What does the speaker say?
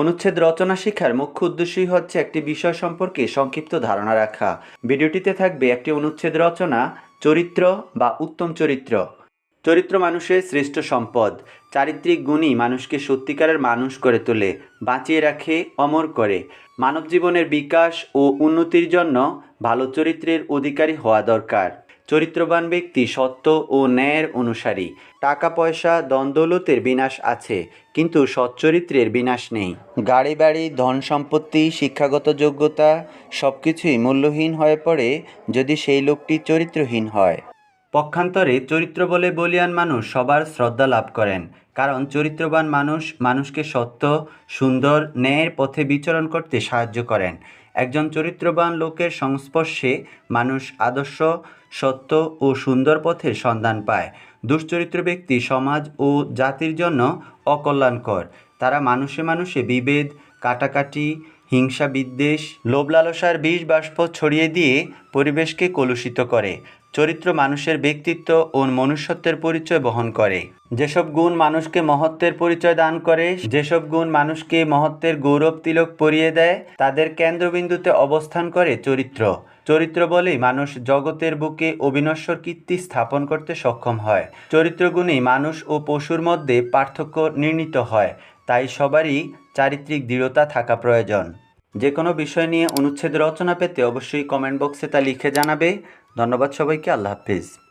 অনুচ্ছেদ রচনা শিক্ষার মুখ্য উদ্দেশ্যই হচ্ছে একটি বিষয় সম্পর্কে সংক্ষিপ্ত ধারণা রাখা। ভিডিওটিতে থাকবে একটি অনুচ্ছেদ রচনা, চরিত্র বা উত্তম চরিত্র। চরিত্র মানুষের শ্রেষ্ঠ সম্পদ। চারিত্রিক গুণই মানুষকে সত্যিকারের মানুষ করে তোলে, বাঁচিয়ে রাখে, অমর করে। মানব জীবনের বিকাশ ও উন্নতির জন্য ভালো চরিত্রের অধিকারী হওয়া দরকার। চরিত্রবান ব্যক্তি সত্য ও ন্যায়ের অনুসারী। টাকা পয়সা দ্বন্দ্বলতের বিনাশ আছে, কিন্তু সচ্চরিত্রের বিনাশ নেই। গাড়ি, বাড়ি, ধন সম্পত্তি, শিক্ষাগত যোগ্যতা সব কিছুই মূল্যহীন হয়ে পড়ে যদি সেই লোকটি চরিত্রহীন হয়। পক্ষান্তরে চরিত্র বলে বলিয়ান মানুষ সবার শ্রদ্ধা লাভ করেন, কারণ চরিত্রবান মানুষ মানুষকে সত্য, সুন্দর, ন্যায়ের পথে বিচরণ করতে সাহায্য করেন। একজন চরিত্রবান লোকের সংস্পর্শে মানুষ আদর্শ, সত্য ও সুন্দর পথের সন্ধান পায়। দুশ্চরিত্র ব্যক্তি সমাজ ও জাতির জন্য অকল্যাণকর। তারা মানুষে মানুষে বিভেদ, কাটাকাটি, হিংসা বিদ্বেষ, লোভ লালসার বিষ বাষ্প ছড়িয়ে দিয়ে পরিবেশকে কলুষিত করে। চরিত্র মানুষের ব্যক্তিত্ব ও মনুষ্যত্বের পরিচয় বহন করে। যেসব গুণ মানুষকে মহত্বের পরিচয় দান করে, যেসব গুণ মানুষকে মহত্বের গৌরব তিলক পরিয়ে দেয়, তাদের কেন্দ্রবিন্দুতে অবস্থান করে চরিত্র। চরিত্র বলেই মানুষ জগতের বুকে অবিনশ্বর কীর্তি স্থাপন করতে সক্ষম হয়। চরিত্রগুণেই মানুষ ও পশুর মধ্যে পার্থক্য নির্ণীত হয়, তাই সবারই চারিত্রিক দৃঢ়তা থাকা প্রয়োজন। যে কোনো বিষয় নিয়ে অনুচ্ছেদ রচনা পেতে অবশ্যই কমেন্ট বক্সে তা লিখে জানাবে। ধন্যবাদ সবাইকে, আল্লাহ হাফিজ।